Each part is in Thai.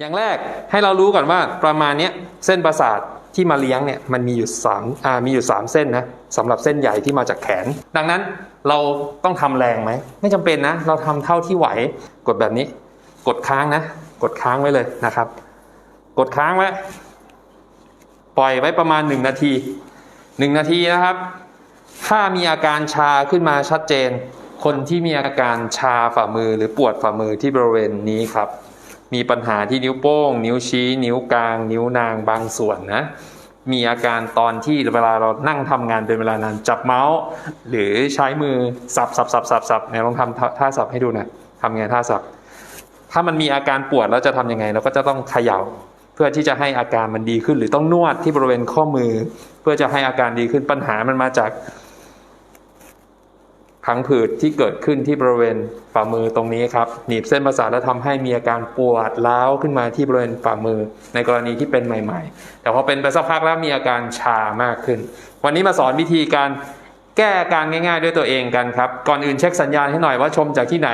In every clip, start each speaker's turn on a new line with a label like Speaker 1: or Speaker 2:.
Speaker 1: อย่างแรกให้เรารู้ก่อนว่าประมาณนี้เส้นประสาทที่มาเลี้ยงเนี่ยมันมีอยู่สามอ่ามีอยู่สามเส้นนะสำหรับเส้นใหญ่ที่มาจากแขน ดังนั้นเราต้องทำแรงไหมไม่จำเป็นนะ เราทำเท่าที่ไหวกดแบบนี้ กดค้างนะ กดค้างไว้เลยนะครับ กดค้างไว้ปล่อยไว้ประมาณ 1 นาที 1 นาทีนะครับ ถ้ามีอาการชาขึ้นมาชัดเจน คนที่มีอาการชาฝ่ามือหรือปวดฝ่ามือที่บริเวณนี้ครับ มีปัญหาที่นิ้วโป้ง นิ้วชี้ นิ้วกลาง นิ้วนางบางส่วนนะ มีอาการตอนที่เวลาเรานั่งทำงานเป็นเวลานานจับเมาส์ หรือใช้มือสับสับสับสับสับเนี่ยลองทำท่าสับให้ดูน่อยทำไงท่าสับถ้ามันมีอาการปวดแล้วจะทำยังไงเราก็จะต้องเขย่า เพื่อที่จะให้อาการมันดีขึ้น หรือต้องนวดที่บริเวณข้อมือ เพื่อจะให้อาการดีขึ้นปัญหามันมาจาก พังผืดที่เกิดขึ้นที่บริเวณฝ่ามือตรงนี้ครับ หนีบเส้นประสาทแล้วทำให้มีอาการปวดร้าวขึ้นมาที่บริเวณฝ่ามือในกรณีที่เป็นใหม่ ๆ แต่พอเป็นไปสักพักแล้วมีอาการชามากขึ้น วันนี้มาสอนวิธีการแก้อาการง่าย ๆ ด้วยตัวเองกันครับ ก่อนอื่นเช็คสัญญาณให้หน่อยว่าชมจากที่ไหน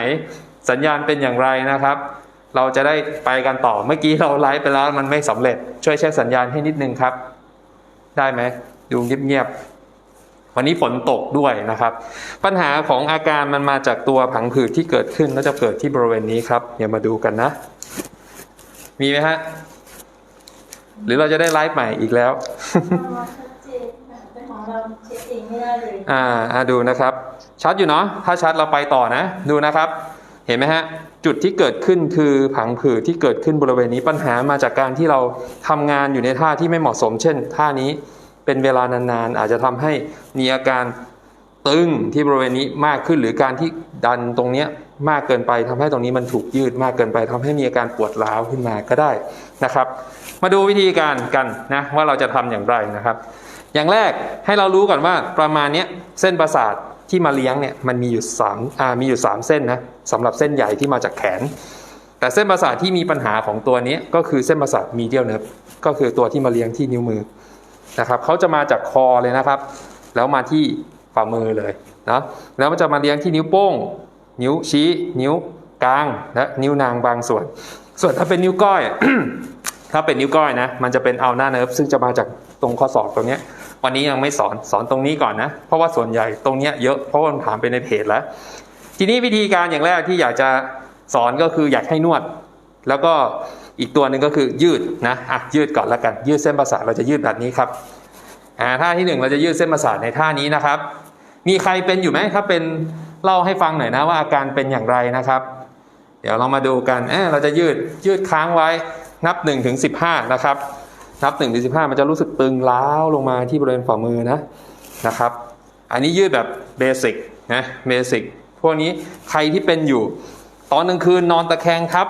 Speaker 1: สัญญาณเป็นอย่างไรนะครับ เราจะได้ไปกันต่อเมื่อกี้เราไลฟ์ไปแล้วมันไม่สำเร็จ ช่วยเช็คสัญญาณให้นิดนึงครับ ได้ไหมดูเงียบๆ วันนี้ฝนตกด้วยนะครับ ปัญหาของอาการมันมาจากตัวผังผืดที่เกิดขึ้นแล้วจะเกิดที่บริเวณนี้ครับเดี๋ยวมาดูกันนะ มีไหมฮะ หรือเราจะได้ไลฟ์ใหม่อีกแล้ว
Speaker 2: เราชัดเจนแต่ของเราเช็คเองไม่ได้เลย
Speaker 1: อ่าอ่าดูนะครับ ชัดอยู่เนาะถ้าชัดเราไปต่อนะ ดูนะครับ เห็นไหมฮะจุดที่เกิดขึ้นคือผังผืดที่เกิดขึ้นบริเวณนี้ปัญหามาจากการที่เราทำงานอยู่ในท่าที่ไม่เหมาะสม เช่น ท่านี้ เป็นเวลานานๆ อาจจะทำให้มีอาการตึงที่บริเวณนี้มากขึ้นหรือการที่ดันตรงเนี้ยมากเกินไปทำให้ตรงนี้มันถูกยืดมากเกินไปทำให้มีอาการปวดร้าวขึ้นมาก็ได้นะครับ มาดูวิธีการกันนะว่าเราจะทำอย่างไรนะครับ อย่างแรกให้เรารู้ก่อนว่าประมาณเนี้ยเส้นประสาทที่มาเลี้ยงเนี่ยมันมีอยู่สามอ่ามีอยู่สามเส้นนะสำหรับเส้นใหญ่ที่มาจากแขน แต่เส้นประสาทที่มีปัญหาของตัวนี้ก็คือเส้นประสาทมีเดียลเนิร์ฟก็คือตัวที่มาเลี้ยงที่นิ้วมือ นะครับเขาจะมาจากคอเลยนะครับ แล้วมาที่ฝ่ามือเลยนะแล้วมันจะมาเลี้ยงที่นิ้วโป้ง นิ้วชี้ นิ้วกลางและนิ้วนางบางส่วน ส่วนถ้าเป็นนิ้วก้อย ถ้าเป็นนิ้วก้อยนะ มันจะเป็นเอัลนาเนิร์ฟซึ่งจะมาจากตรงข้อศอกตรงนี้วันนี้ยังไม่สอนสอนตรงนี้ก่อนนะ เพราะว่าส่วนใหญ่ตรงนี้เยอะเพราะว่ามันถามไปในเพจแล้ว ทีนี้วิธีการอย่างแรกที่อยากจะสอนก็คืออยากให้นวด แล้วก็ อีกตัวหนึ่งก็คือยืดนะอะยืดก่อนแล้วกัน ยืดเส้นประสาทเราจะยืดแบบนี้ครับอ่าท่าที่หนึ่งเราจะยืดเส้นประสาทในท่านี้นะครับ มีใครเป็นอยู่ไหมถ้าเป็นเล่าให้ฟังหน่อยนะว่าอาการเป็นอย่างไรนะครับ เดี๋ยวเรามาดูกันเอ้เราจะยืดยืดค้างไว้นับ1ถึง15นะครับ นับ1ถึง15มันจะรู้สึกตึงล้าวลงมาที่บริเวณฝ่ามือนะนะครับ อันนี้ยืดแบบเบสิกนะเบสิกพวกนี้ใครที่เป็นอยู่ ตอนกลางคืนนอนตะแคงทับ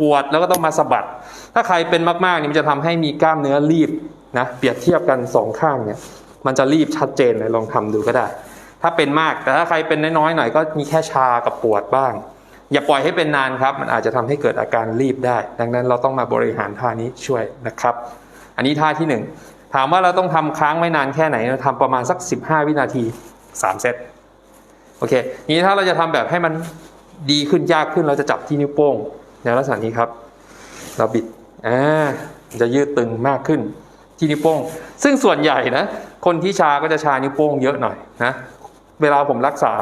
Speaker 1: ปวดแล้วก็ต้องมาสะบัด ถ้าใครเป็นมากๆนี่มันจะทำให้มีกล้ามเนื้อรีบนะเปรียบเทียบกันสองข้างเนี่ยมันจะรีบชัดเจนเลยลองทำดูก็ได้ ถ้าเป็นมากแต่ถ้าใครเป็นน้อยๆหน่อยก็มีแค่ชากับปวดบ้าง อย่าปล่อยให้เป็นนานครับ มันอาจจะทำให้เกิดอาการรีบได้ ดังนั้นเราต้องมาบริหารท่านี้ช่วยนะครับ อันนี้ท่าที่หนึ่งถามว่าเราต้องทำค้างไว้นานแค่ไหนเราทำประมาณสัก 15 วินาที 3 เซตโอเคนี้ถ้าเราจะทำแบบให้มันดีขึ้นยากขึ้นเราจะจับที่นิ้วโป้ง ในลักษณะนี้ครับ เราบิดอ่าจะยืดตึงมากขึ้นที่นิ้วโป้ง ซึ่งส่วนใหญ่นะ คนที่ชาก็จะชานิ้วโป้งเยอะหน่อยนะเวลาผมรักษา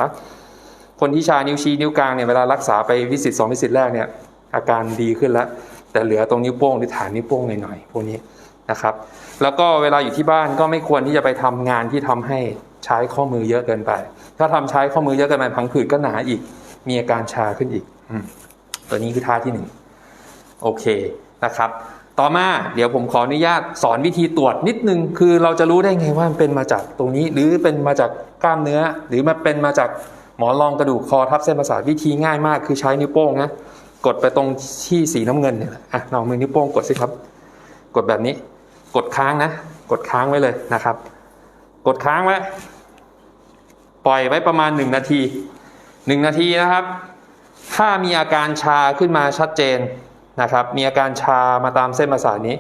Speaker 1: คนที่ชานิ้วชี้นิ้วกลางเนี่ยเวลารักษาไปวิสิตสองวิสิตแรกเนี่ย อาการดีขึ้นแล้ว แต่เหลือตรงนิ้วโป้งหรือฐานนิ้วโป้งหน่อยๆพวกนี้นะครับ แล้วก็เวลาอยู่ที่บ้านก็ไม่ควรที่จะไปทำงานที่ทำให้ใช้ข้อมือเยอะเกินไป ถ้าทำใช้ข้อมือเยอะเกินไปพังผืดก็หนาอีก มีอาการชาขึ้นอีกอม ตัวนี้คือท่าที่หนึ่งโอเคนะครับ ต่อมาเดี๋ยวผมขออนุญาตสอนวิธีตรวจนิดนึง คือเราจะรู้ได้ไงว่ามันเป็นมาจากตรงนี้ หรือเป็นมาจากกล้ามเนื้อ หรือมันเป็นมาจากหมอนรองกระดูกคอทับเส้นประสาทวิธีง่ายมาก คือใช้นิ้วโป้งนะกดไปตรงที่สีน้ำเงินเนี่ยอะลองมือนิ้วโป้งกดสิครับ กดแบบนี้ กดค้างนะ กดค้างไว้เลยนะครับ กดค้างไว้ปล่อยไว้ประมาณ 1 นาที 1 นาทีนะครับ ถ้ามีอาการชาขึ้นมาชัดเจนนะครับ มีอาการชามาตามเส้นประสาทนี้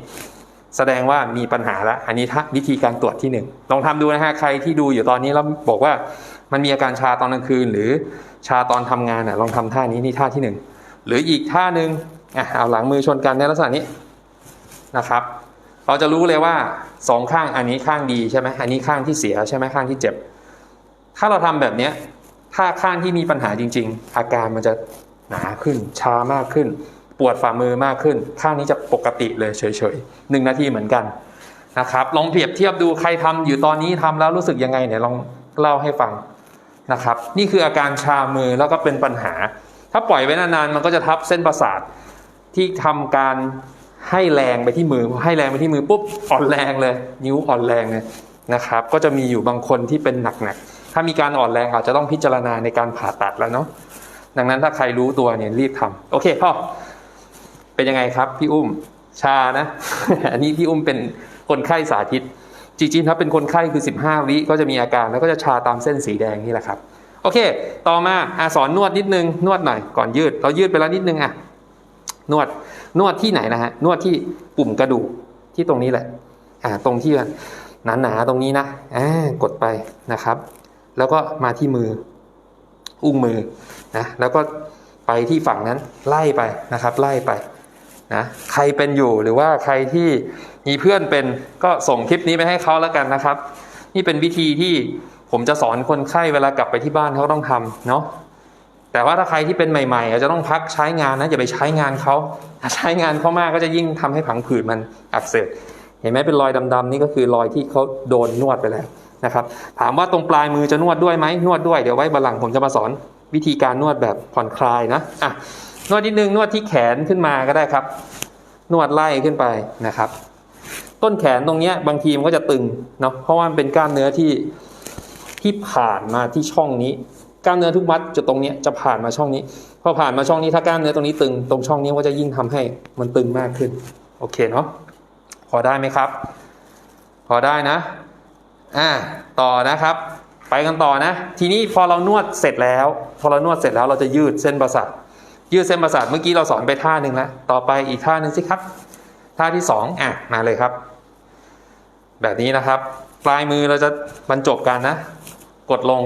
Speaker 1: แสดงว่ามีปัญหาแล้วอันนี้ถ้าวิธีการตรวจที่หนึ่งลองทำดูนะฮะใครที่ดูอยู่ตอนนี้แล้วบอกว่ามันมีอาการชาตอนกลางคืน หรือชาตอนทำงานน่ะลองทำท่านี้นี่ท่าที่หนึ่งหรืออีกท่าหนึ่งอะเอาหลังมือชนกันในลักษณะนี้นะครับ เราจะรู้เลยว่าสองข้างอันนี้ข้างดีใช่ไหมอันนี้ข้างที่เสียใช่ไหมข้างที่เจ็บ ถ้าเราทำแบบเนี้ย ถ้าข้างที่มีปัญหาจริง ๆ อาการมันจะหนาขึ้นช้ามากขึ้น ปวดฝ่ามือมากขึ้น ข้างนี้จะปกติเลยเฉยๆหนึ่งนาทีเหมือนกันนะครับ ลองเปรียบเทียบดูใครทำอยู่ตอนนี้ทำแล้วรู้สึกยังไงเนี่ยลองเล่าให้ฟังนะครับ นี่คืออาการชามือแล้วก็เป็นปัญหา ถ้าปล่อยไว้นานๆมันก็จะทับเส้นประสาทที่ทำการให้แรงไปที่มือพอให้แรงไปที่มือปุ๊บอ่อนแรงเลย นิ้วอ่อนแรงเลยนะครับ ก็จะมีอยู่บางคนที่เป็นหนักๆ ถ้ามีการอ่อนแรงอาจจะต้องพิจารณาในการผ่าตัดแล้วเนาะดังนั้นถ้าใครรู้ตัวเนี่ยรีบทำโอเคพ่อเป็นยังไงครับพี่อุ้มชานะ อันนี้พี่อุ้มเป็นคนไข้สาธิต จริงๆถ้าเป็นคนไข้คือ 15 วิก็จะมีอาการแล้วก็จะชาตามเส้นสีแดงนี่แหละครับ โอเค ต่อมาอาสอนนวดนิดนึงนวดหน่อยก่อนยืด เรายืดไปแล้วนิดนึงอะนวดนวดที่ไหนนะฮะนวดที่ปุ่มกระดูกที่ตรงนี้แหละ อ่า ตรงที่หนาๆตรงนี้นะอ่ากดไปนะครับ แล้วก็มาที่มือ อุ้งมือนะแล้วก็ไปที่ฝั่งนั้นไล่ไปนะครับ ไล่ไปนะใครเป็นอยู่หรือว่าใครที่มีเพื่อนเป็นก็ส่งคลิปนี้ไปให้เขาแล้วกันนะครับ นี่เป็นวิธีที่ผมจะสอนคนไข้เวลากลับไปที่บ้านเขาต้องทำเนาะแต่ว่าถ้าใครที่เป็นใหม่ๆอาจจะต้องพักใช้งานนะอย่าไปใช้งานเขาถ้าใช้งานเขามากก็จะยิ่งทำให้ผังผืดมันอักเสบเห็นไหมเป็นรอยดำๆนี่ก็คือรอยที่เขาโดนนวดไปแล้ว นะครับ ถามว่าตรงปลายมือจะนวดด้วยไหมนวดด้วยเดี๋ยวไว้บัลลังผมจะมาสอนวิธีการนวดแบบผ่อนคลายนะอะนวดนิดนึงนวดที่แขนขึ้นมาก็ได้ครับ นวดไล่ขึ้นไปนะครับ ต้นแขนตรงเนี้ยบางทีมันก็จะตึงเนาะเพราะว่ามันเป็นกล้ามเนื้อที่ที่ผ่านมาที่ช่องนี้ กล้ามเนื้อทุกมัดจะตรงเนี้ยจะผ่านมาช่องนี้พอผ่านมาช่องนี้ถ้ากล้ามเนื้อตรงนี้ตึง ตรงช่องนี้ก็จะยิ่งทำให้มันตึงมากขึ้น โอเคเนาะพอได้ไหมครับ พอได้นะ อ่าต่อนะครับ ไปกันต่อนะ ทีนี้พอเรานวดเสร็จแล้ว พอเรานวดเสร็จแล้วเราจะยืดเส้นประสาทยืดเส้นประสาทเมื่อกี้เราสอนไปท่าหนึ่งแล้วต่อไปอีกท่าหนึ่งสิครับ ท่าที่สองอะมาเลยครับ แบบนี้นะครับ ปลายมือเราจะบรรจบกันนะ กดลง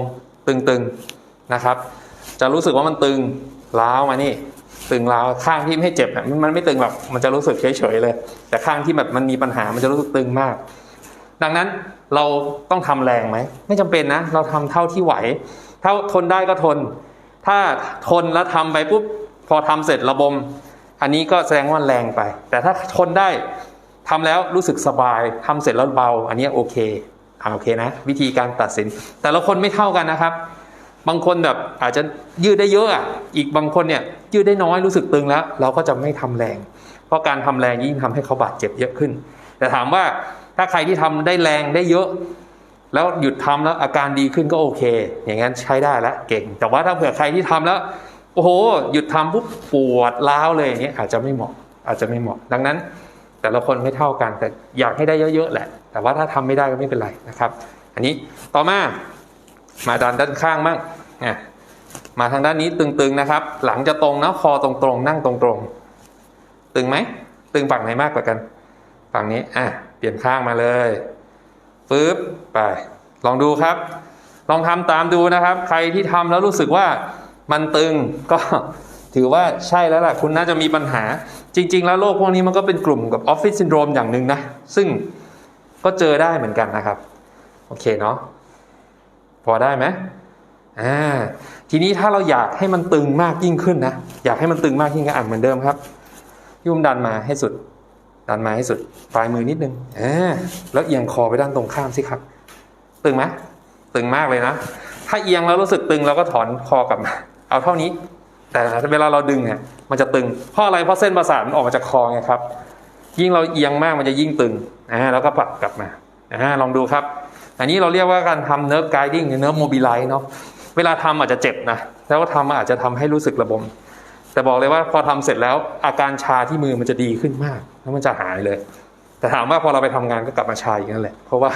Speaker 1: ตึงๆนะครับ จะรู้สึกว่ามันตึงล้าวมานี่ตึงล้าวข้างที่ไม่เจ็บมันมันไม่ตึงหรอกมันจะรู้สึกเฉยๆเลย แต่ข้างที่แบบมันมีปัญหามันจะรู้สึกตึงมาก ดังนั้นเราต้องทำแรงไหม ไม่จำเป็นนะ เราทำเท่าที่ไหวถ้าทนได้ก็ทน ถ้าทนแล้วทำไปปุ๊บพอทำเสร็จระบม อันนี้ก็แสดงว่าแรงไป แต่ถ้าทนได้ทำแล้วรู้สึกสบายทำเสร็จแล้วเบา อันนี้โอเคอ่าโอเคนะ วิธีการตัดสิน แต่ละคนไม่เท่ากันนะครับ บางคนแบบอาจจะยืดได้เยอะอะอีกบางคนเนี่ยยืดได้น้อยรู้สึกตึงแล้ว เราก็จะไม่ทำแรง เพราะการทำแรงยิ่งทำให้เขาบาดเจ็บเยอะขึ้น แต่ถามว่า ถ้าใครที่ทำได้แรงได้เยอะ แล้วหยุดทำแล้วอาการดีขึ้นก็โอเค อย่างนั้นใช้ได้แล้วเก่ง แต่ว่าถ้าเผื่อใครที่ทำแล้วโอ้โหหยุดทำปุ๊บปวดร้าวเลยอย่างเงี้ยอาจจะไม่เหมาะอาจจะไม่เหมาะ ดังนั้น แต่ละคนไม่เท่ากัน แต่อยากให้ได้เยอะๆแหละ แต่ว่าถ้าทำไม่ได้ก็ไม่เป็นไรนะครับ อันนี้ต่อมามาดันด้านข้างบ้างอะมาทางด้านนี้ตึงๆนะครับ หลังจะตรงนะคอตรงๆ นั่งตรงๆ ตึงไหมตึงฝั่งไหนมากกว่ากัน ฝั่งนี้อะ ปลี่ยนข้างมาเลยปึ๊บไป ลองดูครับ ลองทำตามดูนะครับ ใครที่ทำแล้วรู้สึกว่ามันตึงก็ถือว่าใช่แล้วล่ะ คุณน่าจะมีปัญหา จริง ๆ แล้วโรคพวกนี้มันก็เป็นกลุ่มกับออฟฟิศซินโดรมอย่างหนึ่งนะ ซึ่งก็เจอได้เหมือนกันนะครับ โอเคเนาะพอได้ไหมอ่าทีนี้ถ้าเราอยากให้มันตึงมากยิ่งขึ้นนะ อยากให้มันตึงมากยิ่งขึ้นอะเหมือนเดิมครับ ยุ่มดันมาให้สุด ดันมาให้สุด ปลายมือนิดนึงอ่าแล้วเอียงคอไปด้านตรงข้ามสิครับ ตึงไหมตึงมากเลยนะ ถ้าเอียงแล้วรู้สึกตึงเราก็ถอนคอกลับมา เอาเท่านี้ แต่เวลาเราดึงเนี่ยมันจะตึง เพราะอะไร เพราะเส้นประสาทมันออกมาจากคอไงครับ ยิ่งเราเอียงมากมันจะยิ่งตึงอ่าแล้วก็ปรับกลับมาอ่าลองดูครับ อันนี้เราเรียกว่าการทำเนิร์ฟไกดิ้งหรือเนิร์ฟโมบิไลซ์เนาะ เวลาทำอาจจะเจ็บนะ แล้วก็ทำอาจจะทำให้รู้สึกระบม แต่บอกเลยว่าพอทำเสร็จแล้วอาการชาที่มือมันจะดีขึ้นมาก แล้วมันจะหายเลย แต่ถามว่าพอเราไปทำงานก็กลับมาใชาอีกนั่นแหละเพราะว่า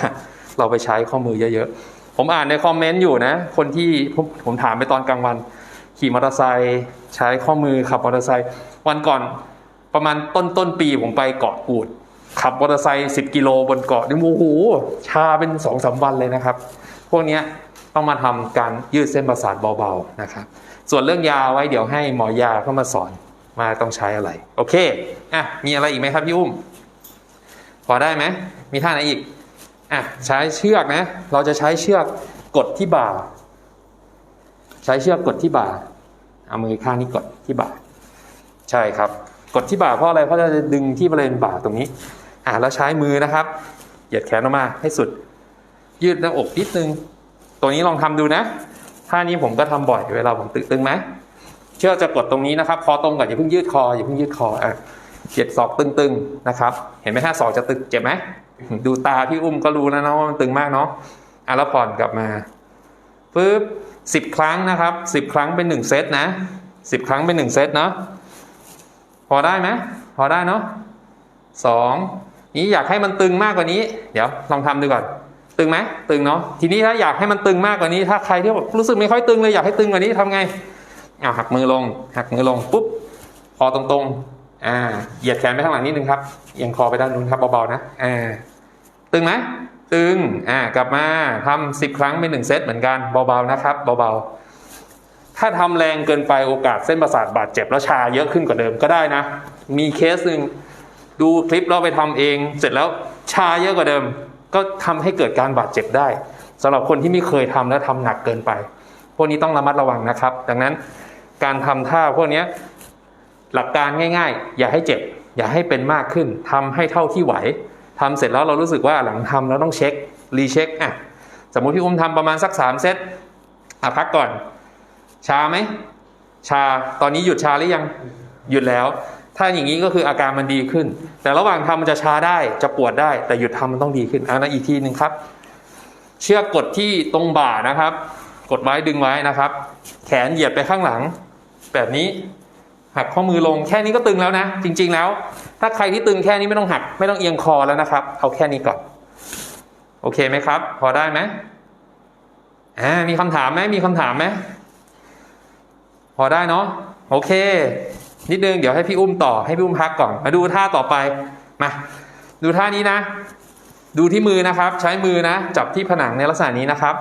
Speaker 1: เราไปใช้ข้อมือเยอะๆ ผมอ่านในคอมเมนต์อยู่นะ คนที่ผมถามไปตอนกลางวัน ขี่มอเตอร์ไซค์ใช้ข้อมือขับมอเตอร์ไซค์วันก่อนประมาณต้นต้นปีผมไปเกาะกูด ขับมอเตอร์ไซค์สิบกิโลบนเกาะนี่โอ้โหชาเป็นสองสามวันเลยนะครับ พวกเนี้ยต้องมาทำการยืดเส้นประสาทเบาๆนะครับ ส่วนเรื่องยาไว้เดี๋ยวให้หมอยาเข้ามาสอน ว่าต้องใช้อะไร โอเคอะมีอะไรอีกไหมครับพี่อุ้ม พอได้ไหมมีท่าไหนอีกอะใช้เชือกนะ เราจะใช้เชือกกดที่บ่า ใช้เชือกกดที่บ่าเอามือข้างนี้กดที่บ่า ใช่ครับ กดที่บ่าเพราะอะไรเพราะเราจะดึงที่บริเวณบ่าตรงนี้ อะแล้วใช้มือนะครับ เหยียดแขนออกมาให้สุด ยืดหน้าอกนิดนึง ตัวนี้ลองทำดูนะท่านี้ผมก็ทำบ่อยเวลาผมตึกตึงไหม เชือกจะกดตรงนี้นะครับ คอตรงก่อนอย่าเพิ่งยืดคออย่าเพิ่งยืดคออะเหยียดศอกตึงๆนะครับ เห็นไหมฮะศอกจะตึงเจ็บไหมดูตาพี่อุ้มก็รู้แล้วนะว่ามันตึงมากเนาะอะแล้วผ่อนกลับมาปึ๊บสิบครั้งนะครับสิบครั้งเป็นหนึ่งเซตนะสิบครั้งเป็นหนึ่งเซตเนาะพอได้ไหมพอได้เนาะสองนี้อยากให้มันตึงมากกว่านี้ เดี๋ยวลองทำดูก่อน ตึงไหมตึงเนาะทีนี้ถ้าอยากให้มันตึงมากกว่านี้ ถ้าใครที่แบบรู้สึกไม่ค่อยตึงเลยอยากให้ตึงกว่านี้ทำไง เอาหักมือลง หักมือลงปุ๊บคอตรงๆอ่าเหยียดแขนไปข้างหลังนิดนึงครับเอียงคอไปด้านนู้นครับเบาๆนะอ่าตึงไหมตึงอ่ากลับมาทำสิบครั้งเป็นหนึ่งเซตเหมือนกันเบาๆนะครับเบาๆ ถ้าทำแรงเกินไปโอกาสเส้นประสาทบาดเจ็บแล้วชาเยอะขึ้นกว่าเดิมก็ได้นะ มีเคสหนึ่งดูคลิปเราไปทำเอง เสร็จแล้วชาเยอะกว่าเดิม ก็ทำให้เกิดการบาดเจ็บได้สำหรับคนที่ไม่เคยทำแล้วทำหนักเกินไป พวกนี้ต้องระมัดระวังนะครับ ดังนั้น การทำท่าพวกนี้หลักการง่าย ๆ อย่าให้เจ็บ อย่าให้เป็นมากขึ้นทำให้เท่าที่ไหวทำเสร็จแล้วเรารู้สึกว่าหลังทำแล้วต้องเช็ครีเช็คอะสมมุติพี่อุ้มทำประมาณสักสามเซตอะพักก่อน ชาไหมชาตอนนี้หยุดชาหรือยังหยุดแล้ว ถ้าอย่างนี้ก็คืออาการมันดีขึ้น แต่ระหว่างทำมันจะชาได้จะปวดได้ แต่หยุดทำมันต้องดีขึ้นอันนั้นอีกทีหนึ่งครับ เชือกกดที่ตรงบ่านะครับ กดไว้ดึงไว้นะครับ แขนเหยียดไปข้างหลัง แบบนี้หักข้อมือลงแค่นี้ก็ตึงแล้วนะ จริง ๆ แล้ว ถ้าใครที่ตึงแค่นี้ไม่ต้องหัก ไม่ต้องเอียงคอแล้วนะครับ เอาแค่นี้ก่อนโอเคไหมครับ พอได้ไหมอ่ามีคำถามไหมมีคำถามไหมพอได้เนาะโอเค นิดนึงเดี๋ยวให้พี่อุ้มต่อให้พี่อุ้มพักก่อน มาดูท่าต่อไปมาดูท่านี้นะ ดูที่มือนะครับ ใช้มือนะ จับที่ผนังในลักษณะนี้นะครับ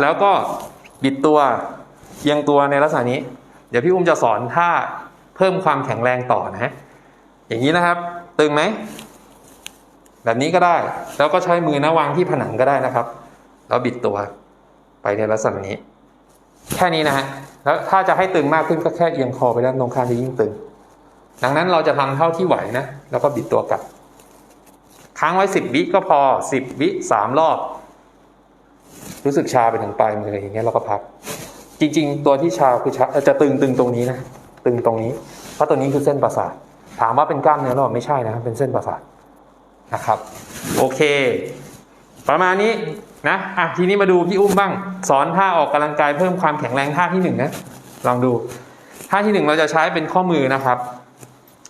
Speaker 1: แล้วก็บิดตัวเอียงตัวในลักษณะนี้ เดี๋ยวพี่อุ้มจะสอนท่าเพิ่มความแข็งแรงต่อนะอย่างนี้นะครับ ตึงไหมแบบนี้ก็ได้ แล้วก็ใช้มือนะวางที่ผนังก็ได้นะครับ แล้วบิดตัวไปในลักษณะนี้ แค่นี้นะฮะแล้วถ้าจะให้ตึงมากขึ้นก็แค่เอียงคอไปด้านตรงข้างจะยิ่งตึง ดังนั้นเราจะทำเท่าที่ไหวนะ แล้วก็บิดตัวกลับ ค้างไว้สิบวิก็พอสิบวิสามรอบ รู้สึกชาไปถึงปลายมืออย่างเงี้ยเราก็พัก จริง ๆ ตัวที่ชาคือชาจะตึงตึงตรงนี้นะตึงตรงนี้ เพราะตัวนี้คือเส้นประสาทถามว่าเป็นกล้ามเนื้อหรอไม่ใช่นะเป็นเส้นประสาทนะครับ โอเค ประมาณนี้นะอะทีนี้มาดูพี่อุ้มบ้าง สอนท่าออกกำลังกายเพิ่มความแข็งแรงท่าที่หนึ่งนะลองดูท่าที่หนึ่งเราจะใช้เป็นข้อมือนะครับ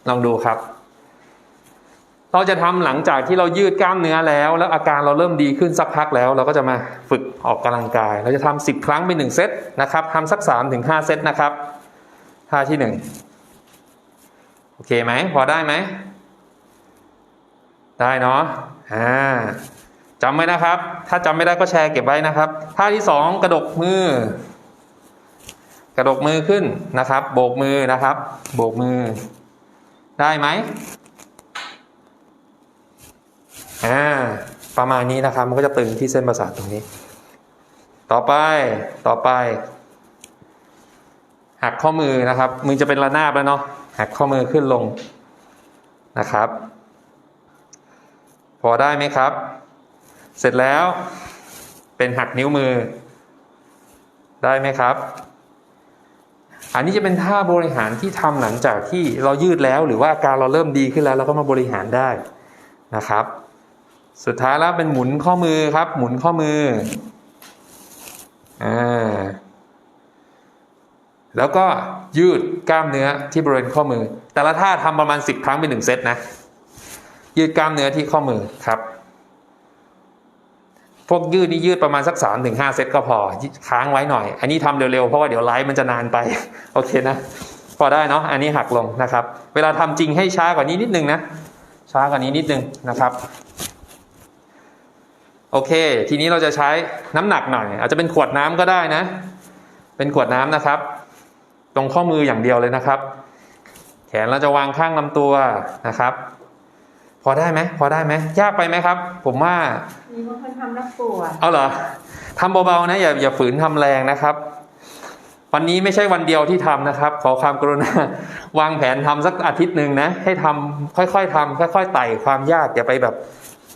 Speaker 1: ลองดูครับ เราจะทำหลังจากที่เรายืดกล้ามเนื้อแล้ว แล้วอาการเราเริ่มดีขึ้นสักพักแล้ว เราก็จะมาฝึกออกกำลังกาย เราจะทำสิบครั้งเป็นหนึ่งเซตนะครับทำสักสามถึงห้าเซตนะครับท่าที่หนึ่งโอเคไหมพอได้ไหม ได้เนาะอ่าจำไว้นะครับ ถ้าจำไม่ได้ก็แชร์เก็บไว้นะครับท่าที่สองกระดกมือ กระดกมือขึ้นนะครับ โบกมือนะครับ โบกมือ ได้ไหม อ่าประมาณนี้นะครับมันก็จะตึงที่เส้นประสาทตรงนี้ ต่อไปต่อไป หักข้อมือนะครับ มือจะเป็นระนาบแล้วเนาะหักข้อมือขึ้นลงนะครับ พอได้ไหมครับ เสร็จแล้วเป็นหักนิ้วมือ ได้ไหมครับ อันนี้จะเป็นท่าบริหารที่ทำหลังจากที่เรายืดแล้ว หรือว่าอาการเราเริ่มดีขึ้นแล้วเราก็มาบริหารได้นะครับ สุดท้ายแล้วเป็นหมุนข้อมือครับ หมุนข้อมืออ่าแล้วก็ยืดกล้ามเนื้อที่บริเวณข้อมือ แต่ละท่าทำประมาณ 10 ครั้งเป็นหนึ่งเซตนะ ยืดกล้ามเนื้อที่ข้อมือครับ พวกยืดนี่ยืดประมาณสักสามถึงห้าเซตก็พอ ค้างไว้หน่อย อันนี้ทำเร็วๆ เพราะว่าเดี๋ยวไลฟ์มันจะนานไป โอเคนะ พอได้เนาะ อันนี้หักลงนะครับ เวลาทำจริงให้ช้ากว่านี้นิดนึงนะ ช้ากว่านี้นิดนึงนะครับ โอเค ทีนี้เราจะใช้น้ำหนักหน่อย อาจจะเป็นขวดน้ำก็ได้นะ เป็นขวดน้ำนะครับ ตรงข้อมืออย่างเดียวเลยนะครับแแขนเราจะวางข้างลำตัวนะครับ พอได้ไหมพอได้ไหมยากไปไหมครับ ผมว่า
Speaker 2: มีบางคนทำแล้วปวด
Speaker 1: เอาเหรอทำเบาๆนะอย่าอย่าฝืนทำแรงนะครับ วันนี้ไม่ใช่วันเดียวที่ทำนะครับ ขอความกรุณาวางแผนทำสักอาทิตย์หนึ่งนะ ให้ทำค่อยๆทำค่อย ๆไต่ความยากอย่าไปแบบ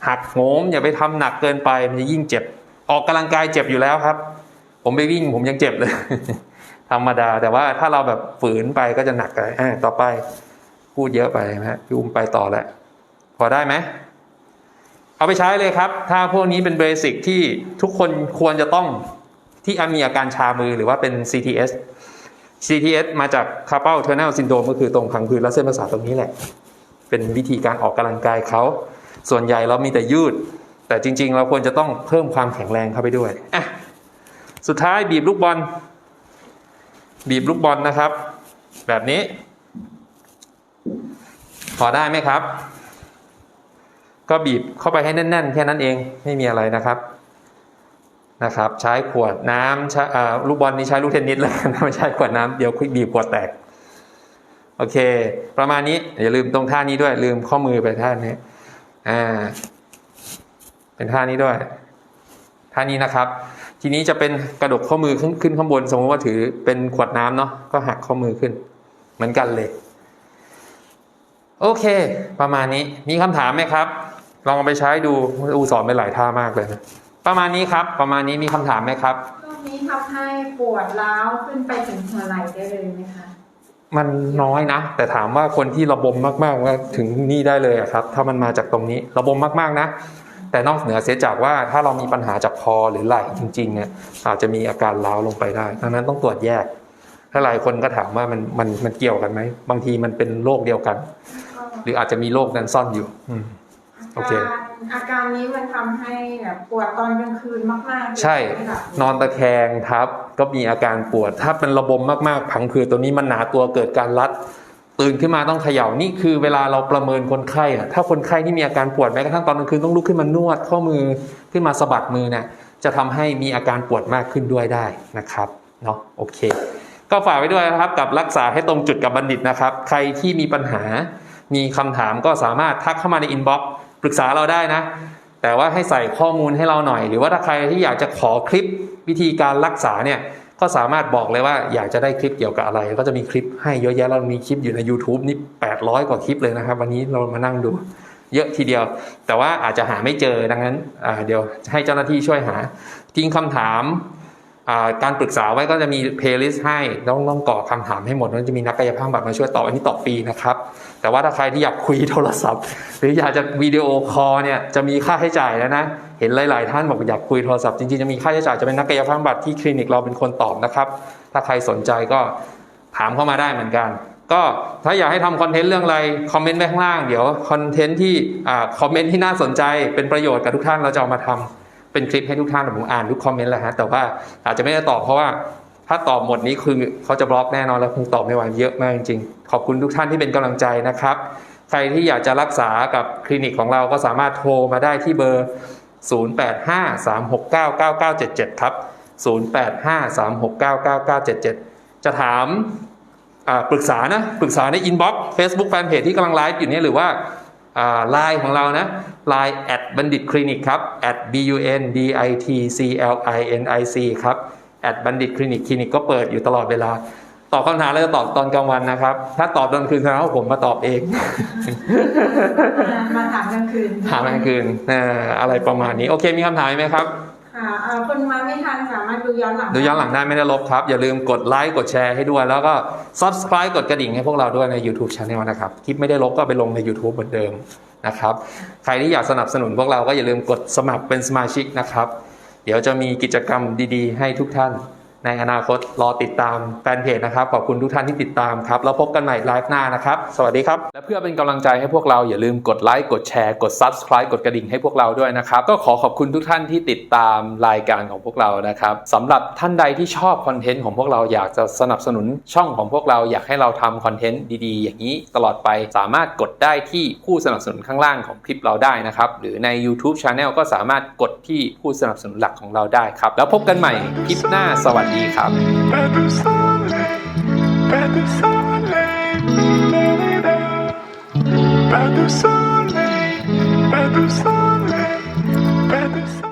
Speaker 1: หักโหมอย่าไปทำหนักเกินไปมันจะยิ่งเจ็บ ออกกำลังกายเจ็บอยู่แล้วครับ ผมไปวิ่งผมยังเจ็บเลย ธรรมดา แต่ว่าถ้าเราแบบฝืนไปก็จะหนักไปต่อไปพูดเยอะไปนะพี่อุ้มไปต่อแล้วพอได้ไหมเอาไปใช้เลยครับ ถ้าพวกนี้เป็นเบสิกที่ทุกคนควรจะต้องที่มีอาการชามือหรือว่าเป็น CTS CTS มาจาก carpal tunnel syndrome ก็คือตรงพังผืดและเส้นประสาทตรงนี้แหละ เป็นวิธีการออกกำลังกายเขา ส่วนใหญ่เรามีแต่ยืด แต่จริง ๆ เราควรจะต้องเพิ่มความแข็งแรงเข้าไปด้วยอะสุดท้ายบีบลูกบอล บีบลูกบอลนะครับ แบบนี้ พอได้ไหมครับ ก็บีบเข้าไปให้แน่น ๆ แค่นั้นเองไม่มีอะไรนะครับนะครับ ใช้ขวดน้ำลูกบอลนี้ใช้ลูกเทนนิสแล้วไม่ใช้ขวดน้ำเดี๋ยวบีบขวดแตก โอเค ประมาณนี้อย่าลืมตรงท่านี้ด้วยลืมข้อมือไปท่านี้ อ่าเป็นท่านี้ด้วยท่านี้นะครับ ทีนี้จะเป็นกระดกข้อมือขึ้นขึ้นข้างบน สมมติว่าถือเป็นขวดน้ำเนาะก็หักข้อมือขึ้น เหมือนกันเลย โอเค ประมาณนี้มีคำถามไหมครับ ลองเอาไปใช้ดูอูสอนไปหลายท่ามากเลยนะประมาณนี้ครับ ประมาณนี้มีคำถามไหมครับ
Speaker 2: ช่วงนี้ทำให้ปวดร้าวขึ้นไปถึงหัวไหล่ได้เลยไหมคะ
Speaker 1: มันน้อยนะ แต่ถามว่าคนที่ระบมมากๆว่าถึงนี่ได้เลยอะครับ ถ้ามันมาจากตรงนี้ระบมมากๆนะ แต่นอกเหนือเสียจากว่าถ้าเรามีปัญหาจากคอหรือไหล่จริงๆเนี่ยอาจจะมีอาการร้าวลงไปได้ดังนั้นต้องตรวจแยก ถ้าหลายคนก็ถามว่ามันมันมันเกี่ยวกันไหมบางทีมันเป็นโรคเดียวกัน หรืออาจจะมีโรคนั้นซ่อนอยู่ อืมโอเค
Speaker 2: อาการอาการนี้มันทำให้แบบปวดตอนกลางคืนมากๆ
Speaker 1: ใช่
Speaker 2: ไม่หลับ
Speaker 1: นอนตะแคงทับ ก็มีอาการปวด ถ้าเป็นระบมมากๆ ผังผืดตัวนี้มันหนาตัวเกิดการรัด ตื่นขึ้นมาต้องเขย่านี่คือเวลาเราประเมินคนไข้อะถ้าคนไข้ที่มีอาการปวดแม้กระทั่งตอนกลางคืนต้องลุกขึ้นมานวดข้อมือขึ้นมาสะบัดมือเนี่ยจะทำให้มีอาการปวดมากขึ้นด้วยได้นะครับเนาะโอเค ก็ฝากไว้ด้วยนะครับกับรักษาให้ตรงจุดกับบัณฑิตนะครับ ใครที่มีปัญหา มีคำถามก็สามารถทักเข้ามาในอินบ็อกซ์ปรึกษาเราได้นะ แต่ว่าให้ใส่ข้อมูลให้เราหน่อย หรือว่าถ้าใครที่อยากจะขอคลิป วิธีการรักษาเนี่ยก็สามารถบอกเลยว่าอยากจะได้คลิปเกี่ยวกับอะไร ก็จะมีคลิปให้เยอะแยะเรามีคลิปอยู่ใน YouTube นี่ 800 กว่าคลิปเลยนะครับ วันนี้เรามานั่งดูเยอะทีเดียว แต่ว่าอาจจะหาไม่เจอดังนั้นเดี๋ยวให้เจ้าหน้าที่ช่วยหาทิ้งคำถาม การปรึกษาไว้ก็จะมีเพลย์ลิสต์ให้ต้องต้องกรอกคำถามให้หมดแล้วจะมีนักกายภาพบำบัดมาช่วยตอบอันนี้ตอบฟรีนะครับ แต่ว่าถ้าใครที่อยากคุยโทรศัพท์ หรืออยากจะวิดีโอคอลเนี่ยจะมีค่าใช้จ่ายแล้วนะ เห็นหลาย ๆ ท่านบอกอยากคุยโทรศัพท์จริง ๆ จะมีค่าใช้จ่ายจะเป็นนักกายภาพบำบัดที่คลินิกเราเป็นคนตอบนะครับ ถ้าใครสนใจก็ถามเข้ามาได้เหมือนกันก็ถ้าอยากให้ทำคอนเทนต์เรื่องอะไรคอมเมนต์ไว้ข้างล่างเดี๋ยวคอนเทนต์ที่คอมเมนต์ที่น่าสนใจเป็นประโยชน์กับทุกท่านเราจะเอามาทำ เป็นคลิปให้ทุกท่านผมอ่านทุกคอมเมนต์แหละฮะแต่ว่าอาจจะไม่ได้ตอบเพราะว่าถ้าตอบหมดนี้คือเขาจะบล็อกแน่นอนแล้วคงตอบไม่ไหวเยอะมากจริงๆ ขอบคุณทุกท่านที่เป็นกำลังใจนะครับ ใครที่อยากจะรักษากับคลินิกของเราก็สามารถโทรมาได้ที่เบอร์ 0853699977 ครับ 0853699977 จะถามอ่าปรึกษานะ ปรึกษาในอินบ็อกซ์ Facebook Fanpage ที่กำลังไลฟ์อยู่นี่หรือว่า ไลน์ของเรานะ Line แอดบัณฑิตคลินิกครับ at b u n d i t c l i n i c ครับแอดบัณฑิตคลินิกคลินิกก็เปิดอยู่ตลอดเวลา ตอบคำถามเราจะตอบตอนกลางวันนะครับ ถ้าตอบตอนคืนแสดงว่าผมมาตอบเอง
Speaker 2: มาถามกลางคืน
Speaker 1: ถามกลางคืนเอ่ออะไรประมาณนี้ โอเคมีคำถามไหมครับ
Speaker 2: ค่ะคนมาไม่ทันสามารถดูย้อนหลัง
Speaker 1: ดูย้อนหลังได้ไม่ได้ลบครับ อย่าลืมกดไลค์กดแชร์ให้ด้วย แล้วก็ subscribe กดกระดิ่งให้พวกเราด้วยใน YouTube Channel นะครับ คลิปไม่ได้ลบก็ไปลงใน YouTube เหมือนเดิมนะครับ ใครที่อยากสนับสนุนพวกเราก็อย่าลืมกดสมัครเป็นสมาชิกนะครับ เดี๋ยวจะมีกิจกรรมดีๆ ให้ทุกท่าน ในอนาคตรอติดตามแฟนเพจนะครับ ขอบคุณทุกท่านที่ติดตามครับ แล้วพบกันใหม่ไลฟ์หน้านะครับ สวัสดีครับ และเพื่อเป็นกำลังใจให้พวกเราอย่าลืมกดไลค์กดแชร์กด subscribe กดกระดิ่งให้พวกเราด้วยนะครับ ก็ขอขอบคุณทุกท่านที่ติดตามรายการของพวกเรานะครับสำหรับท่านใดที่ชอบคอนเทนต์ของพวกเราอยากจะสนับสนุนช่องของพวกเราอยากให้เราทำคอนเทนต์ดีๆ อย่างนี้ตลอดไปสามารถกดได้ที่ผู้สนับสนุนข้างล่างของคลิปเราได้นะครับ หรือใน YouTube Channel ก็สามารถกดที่ผู้สนับสนุนหลักของเราได้ครับ แล้วพบกันใหม่คลิปหน้าสวัสดีดีครับ Pas de.